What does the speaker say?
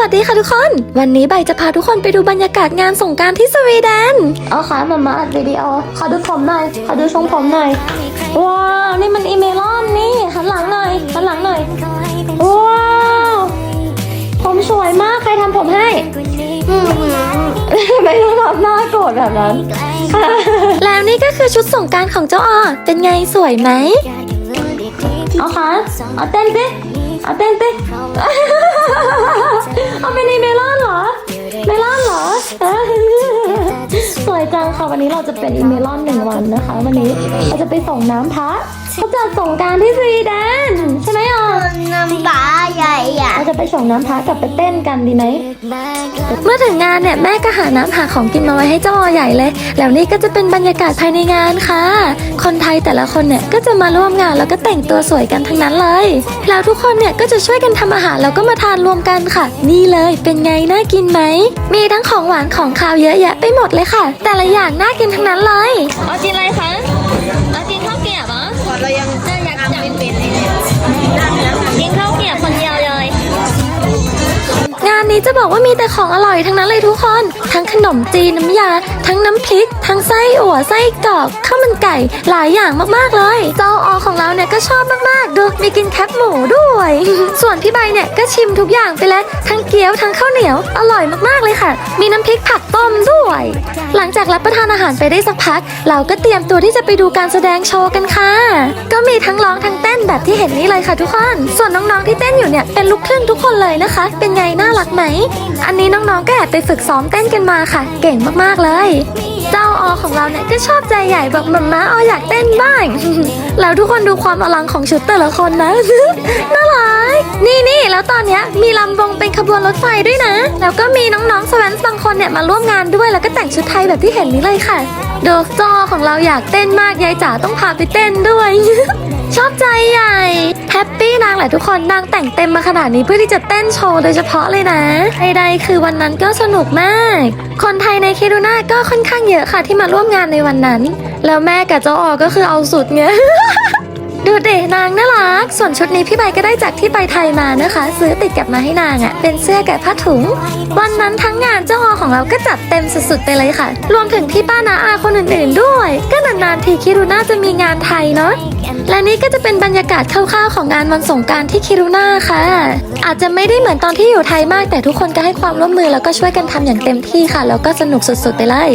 วัสดีค่ะทุกคน วันนี้ใบจะพาทุกคนไปดูบรรยากาศงานสงกรารที่สวีเดนเอาค่ะมามาอัดวิดีโอขอดูผมหน่อยขอดูทรงผมหน่อย ว้าว นี่มันอีเมลอนนี่หันหลังหน่อยหันหลังหน่อย ว้าว ผมสวยมากใครทำผมให้ไม่ต้องทำหน้าโกรธแบบนั้น แล้วนี่ก็คือชุดสงกรารของเจ้าออเป็นไงสวยไหมเอาค่ะเอาเต้นสิ เอาเต้นเต้นเอาเป็นอีเมลอนเหรอ เมลอนเหรอสวยจังค่ะวันนี้เราจะเป็นอีเมลอนหนึ่งวันนะคะ วันนี้เราจะไปส่งน้ำพระเขาจัดสงการที่สวีเดนใช่ไหมอะ จะไปส่งน้ำพระกับไปเต้นกันดีไหม เมื่อถึงงานเนี่ยแม่ก็หาน้ำหาของกินมาไว้ให้เจ้าอใหญ่เลย แล้วนี่ก็จะเป็นบรรยากาศภายในงานค่ะ คนไทยแต่ละคนเนี่ยก็จะมาร่วมงานแล้วก็แต่งตัวสวยกันทั้งนั้นเลย แล้วทุกคนเนี่ยก็จะช่วยกันทำอาหารแล้วก็มาทานรวมกันค่ะ นี่เลยเป็นไงน่ากินไหม มีทั้งของหวานของคาวเยอะแยะไปหมดเลยค่ะ แต่ละอย่างน่ากินทั้งนั้นเลยเอากินอะไรคะเอากินข้าวเกี๊ยวเหรอเรายัง นี้จะบอกว่ามีแต่ของอร่อยทั้งนั้นเลยทุกคน ทั้งขนมจีนน้ำยา ทั้งน้ำพริก ทั้งไส้อั่วไส้กรอกข้าวมันไก่หลายอย่างมากๆเลย เจ้าออของเราเนี่ยก็ชอบมากๆ ดูมีกินแคปหมูด้วย ส่วนพี่ใบเนี่ยก็ชิมทุกอย่างไปแล้ว ทั้งเกี๊ยวทั้ง ยว อร่อยมากๆเลยค่ะ มีน้ำพริกผักต้มด้วย หลังจากรับประทานอาหารไปได้สักพัก เราก็เตรียมตัวที่จะไปดูการแสดงโชว์กันค่ะ ก็มีทั้งร้องทั้งเต้นแบบที่เห็นนี่เลยค่ะทุกคน ส่วนน้องๆที่เต้นอยู่เนี่ยเป็นลูกครึ่งทุกคนเลยนะคะ เป็นไงน่ารักไหม อันนี้น้องๆก็แอบไปฝึกซ้อมเต้นกันมาค่ะ เก่งมากๆเลยเจ้าออของเราเนี่ยก็ชอบใจใหญ่แบอกมัมมาอออยากเต้นบ้าง แล้วทุกคนดูความอลังของชุดแต่ละคนนะ น่ารัก นี่นี่แล้วตอนเนี้ยมีลำวงเป็นขบวนรถไฟด้วยนะ แล้วก็มีน้องๆสแวนส์บางคนเนี่ยมาร่วมงานด้วยแล้วก็แต่งชุดไทยแบบที่เห็นนี้เลยค่ะดูจอของเราอยากเต้นมากยายจ๋าต้องพาไปเต้นด้วย ชอบใจใหญ่แฮปปี้นางแหละทุกคนนางแต่งเต็มมาขนาดนี้เพื่อที่จะเต้นโชว์โดยเฉพาะเลยนะใดๆคือวันนั้นก็สนุกมาก คนไทยในคิรุน่าก็ค่อนข้างเยอะค่ะที่มาร่วมงานในวันนั้น แล้วแม่กับเจ้าออก็คือเอาสุดไง เดนางน่ารัก ส่วนชุดนี้พี่ใบก็ได้จากที่ไปไทยมานะคะ ซื้อติดกลับมาให้นางอะ่ะ เป็นเสื้อกับผ้าถุง วันนั้นทั้งงานเจ้าอของเราก็จัดเต็มสุดๆไปเลยค่ะ รวมถึงพี่ป้านาอาคนอื่นๆด้วย ก็นานๆทีคิรุน่าจะมีงานไทยเนาะและนี่ก็จะเป็นบรรยากาศคร่าวๆของงานวันสงการที่คิรุน่าค่ะ อาจจะไม่ได้เหมือนตอนที่อยู่ไทยมาก แต่ทุกคนก็ให้ความร่วมมือแล้วก็ช่วยกันทำอย่างเต็มที่ค่ะ แล้วก็สนุกสุดๆไปเลย